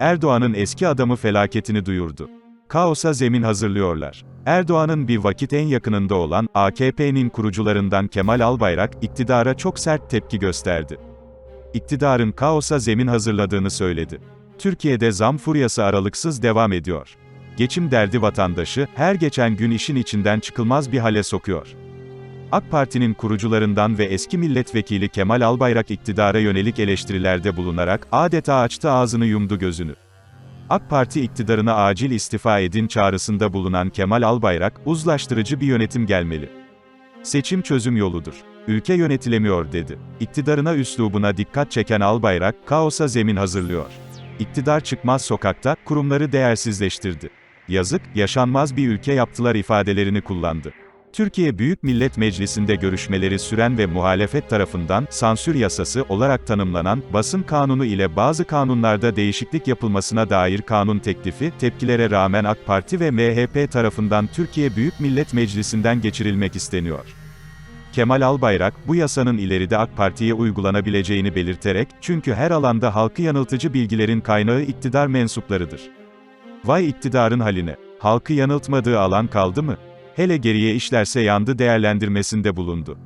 Erdoğan'ın eski adamı felaketini duyurdu. Kaosa zemin hazırlıyorlar. Erdoğan'ın bir vakit en yakınında olan AKP'nin kurucularından Kemal Albayrak iktidara çok sert tepki gösterdi. İktidarın kaosa zemin hazırladığını söyledi. Türkiye'de zam furyası aralıksız devam ediyor. Geçim derdi vatandaşı her geçen gün işin içinden çıkılmaz bir hale sokuyor. AK Parti'nin kurucularından ve eski milletvekili Kemal Albayrak iktidara yönelik eleştirilerde bulunarak adeta açtı ağzını yumdu gözünü. AK Parti iktidarına acil istifa edin çağrısında bulunan Kemal Albayrak, uzlaştırıcı bir yönetim gelmeli. Seçim çözüm yoludur. Ülke yönetilemiyor dedi. İktidarına üslubuna dikkat çeken Albayrak, kaosa zemin hazırlıyor. İktidar çıkmaz sokakta, kurumları değersizleştirdi. Yazık, yaşanmaz bir ülke yaptılar ifadelerini kullandı. Türkiye Büyük Millet Meclisi'nde görüşmeleri süren ve muhalefet tarafından sansür yasası olarak tanımlanan basın kanunu ile bazı kanunlarda değişiklik yapılmasına dair kanun teklifi tepkilere rağmen AK Parti ve MHP tarafından Türkiye Büyük Millet Meclisi'nden geçirilmek isteniyor. Kemal Albayrak, bu yasanın ileride AK Parti'ye uygulanabileceğini belirterek, çünkü her alanda halkı yanıltıcı bilgilerin kaynağı iktidar mensuplarıdır. Vay iktidarın haline. Halkı yanıltmadığı alan kaldı mı? Hele geriye işlerse yandı değerlendirmesinde bulundu.